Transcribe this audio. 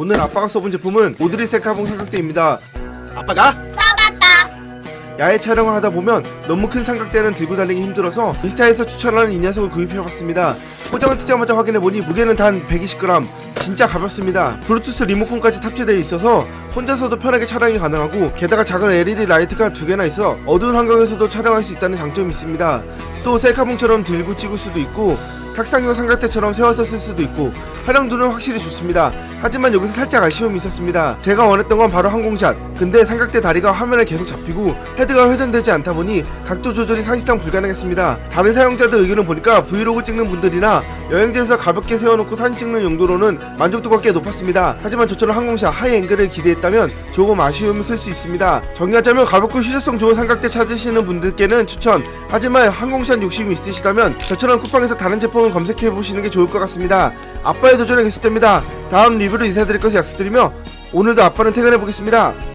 오늘 아빠가 써본 제품은 오드리 셀카봉 삼각대입니다. 아빠가 써봤다. 야외 촬영을 하다 보면 너무 큰 삼각대는 들고 다니기 힘들어서 인스타에서 추천하는 이 녀석을 구입해봤습니다. 포장을 뜯자마자 확인해보니 무게는 단 120g. 진짜 가볍습니다. 블루투스 리모컨까지 탑재되어 있어서 혼자서도 편하게 촬영이 가능하고 게다가 작은 LED 라이트가 두 개나 있어 어두운 환경에서도 촬영할 수 있다는 장점이 있습니다. 또 셀카봉처럼 들고 찍을 수도 있고 탁상용 삼각대처럼 세워서 쓸 수도 있고 활용도는 확실히 좋습니다. 하지만 여기서 살짝 아쉬움이 있었습니다. 제가 원했던 건 바로 항공샷. 근데 삼각대 다리가 화면에 계속 잡히고 헤드가 회전되지 않다 보니 각도 조절이 사실상 불가능했습니다. 다른 사용자들 의견을 보니까 브이로그 찍는 분들이나 여행지에서 가볍게 세워놓고 사진 찍는 용도로는 만족도가 꽤 높았습니다. 하지만 저처럼 항공샷 하이 앵글을 기대했다면 조금 아쉬움이 클 수 있습니다. 정리하자면 가볍고 휴대성 좋은 삼각대 찾으시는 분들께는 추천. 하지만 항공샷 욕심이 있으시다면 저처럼 쿠팡에서 다른 제품을 검색해 보시는 게 좋을 것 같습니다. 아빠의 도전은 계속됩니다. 다음 리뷰로 인사드릴 것을 약속드리며 오늘도 아빠는 퇴근해 보겠습니다.